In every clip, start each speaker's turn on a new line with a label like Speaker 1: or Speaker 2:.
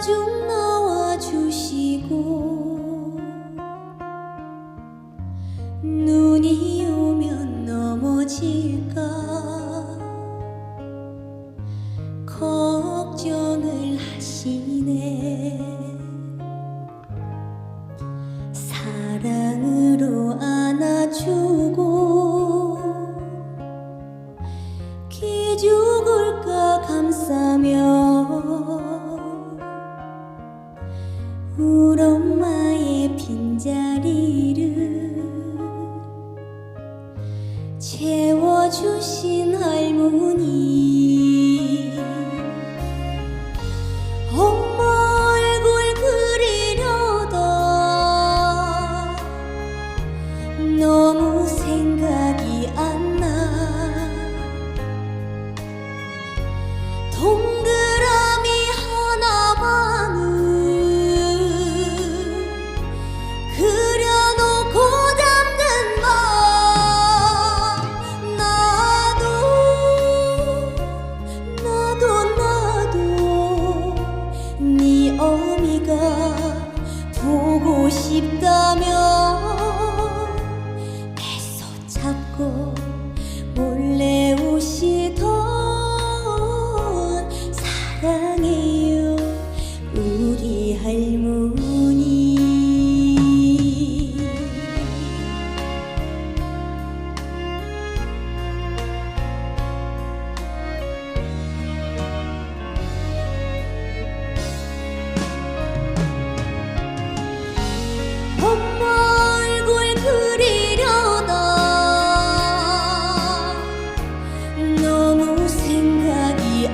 Speaker 1: 좀 나와 주시고 눈이 오면 넘어질까 걱정을 하시네. 사랑으로 안아주고 기 죽을까 감싸며 우리 엄마의 빈자리를 채워주신 할머니. 엄마 얼굴 그리려다 너무 생각이 안나 잡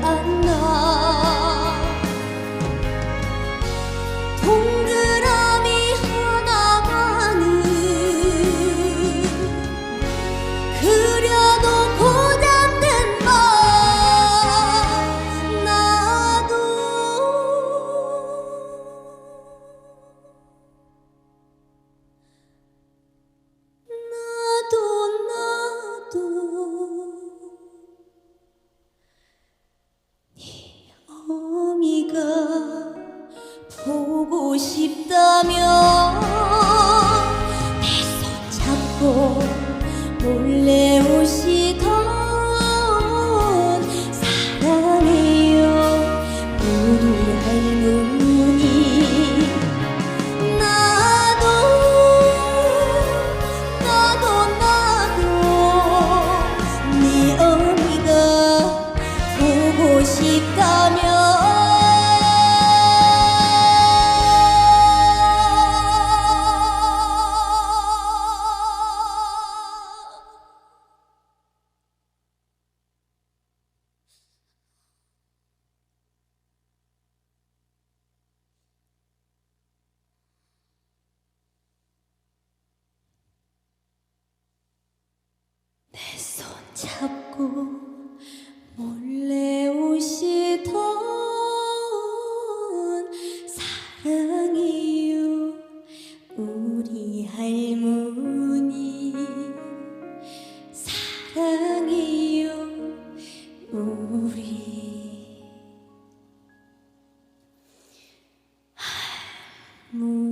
Speaker 1: 생 싶다면 내 손 잡고 몰래 오시던 사랑해요 우리 할머니 나도 나도 나도 네 어미가 보고 싶다면 잡고 몰래 오시던 사랑해요. 우리 할머니 사랑해요. 우리. 할머니